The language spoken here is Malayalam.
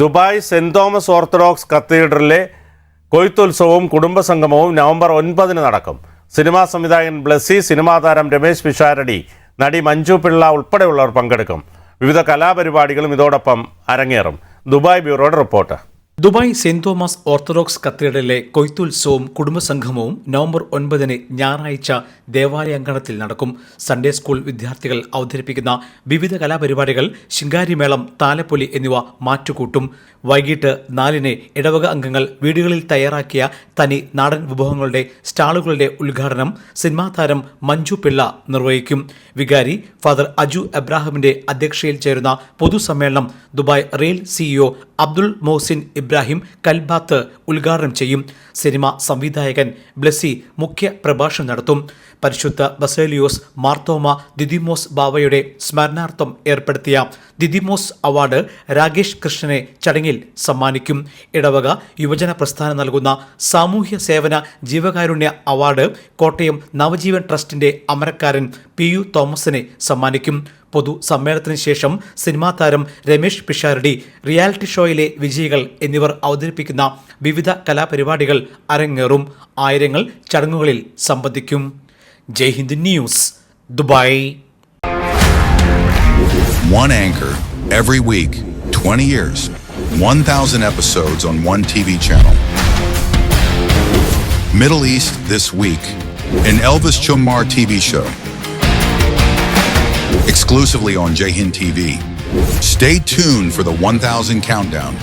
ദുബായ് സെന്റ് തോമസ് ഓർത്തഡോക്സ് കത്തീഡ്രലിലെ കൊയ്ത്തുത്സവവും കുടുംബസംഗമവും നവംബർ ഒൻപതിന് നടക്കും. സിനിമാ സംവിധായകൻ ബ്ലസ്സി സിനിമാ താരം രമേശ് പിഷാരടി നടി മഞ്ജു പിള്ള ഉൾപ്പെടെയുള്ളവർ പങ്കെടുക്കും. വിവിധ കലാപരിപാടികളും ഇതോടൊപ്പം അരങ്ങേറും. Dubai ബ്യൂറോയുടെ report. Dubai Saint Thomas Orthodox കത്തീഡ്രലിലെ കൊയ്ത്തുത്സവവും കുടുംബസംഗമവും നവംബർ ഒൻപതിന് ഞായറാഴ്ച ദേവാലയങ്കണത്തിൽ നടക്കും. സൺഡേ സ്കൂൾ വിദ്യാർത്ഥികൾ അവതരിപ്പിക്കുന്ന വിവിധ കലാപരിപാടികൾ ശിങ്കാരിമേളം താലപ്പൊലി എന്നിവ മാറ്റുകൂട്ടും. വൈകിട്ട് നാലിന് ഇടവക അംഗങ്ങൾ വീടുകളിൽ തയ്യാറാക്കിയ തനി നാടൻ വിഭവങ്ങളുടെ സ്റ്റാളുകളുടെ ഉദ്ഘാടനം സിനിമാ താരം മഞ്ജു പിള്ള നിർവഹിക്കും. വികാരി ഫാദർ അജു എബ്രാഹിമിന്റെ അധ്യക്ഷതയിൽ ചേരുന്ന പൊതുസമ്മേളനം Dubai rail CEO Abdul Mohsin Ibrahim Kalbat ഉദ്ഘാടനം ചെയ്യും. സിനിമ സംവിധായകൻ ബ്ലസി മുഖ്യ പ്രഭാഷണം നടത്തും. പരിശുദ്ധ ബസേലിയോസ് മാർത്തോമ ദിദിമോസ് ബാവയുടെ സ്മരണാർത്ഥം ഏർപ്പെടുത്തിയ ദിദിമോസ് അവാർഡ് രാകേഷ് കൃഷ്ണനെ ചടങ്ങിൽ സമ്മാനിക്കും. ഇടവക യുവജന പ്രസ്ഥാനം നൽകുന്ന സാമൂഹ്യ സേവന ജീവകാരുണ്യ അവാർഡ് കോട്ടയം നവജീവൻ ട്രസ്റ്റിന്റെ അമരക്കാരൻ പി യു തോമസിനെ സമ്മാനിക്കും. പൊതു സമ്മേളനത്തിന് ശേഷം സിനിമാ താരം രമേഷ് പിഷാരടി റിയാലിറ്റി ഷോയിലെ വിജയികൾ എന്നിവർ അവതരിപ്പിക്കുന്ന വിവിധ കലാപരിപാടികൾ അരങ്ങേറും ആയിരങ്ങൾ ചടങ്ങുകളിൽ സംബന്ധിക്കും Jai Hind news Dubai One anchor every week, 20 years, 1,000 episodes on one TV channel. Middle East This Week, an Elvis Chumar TV show. Exclusively on Jahin TV. Stay tuned for the 1,000 countdown.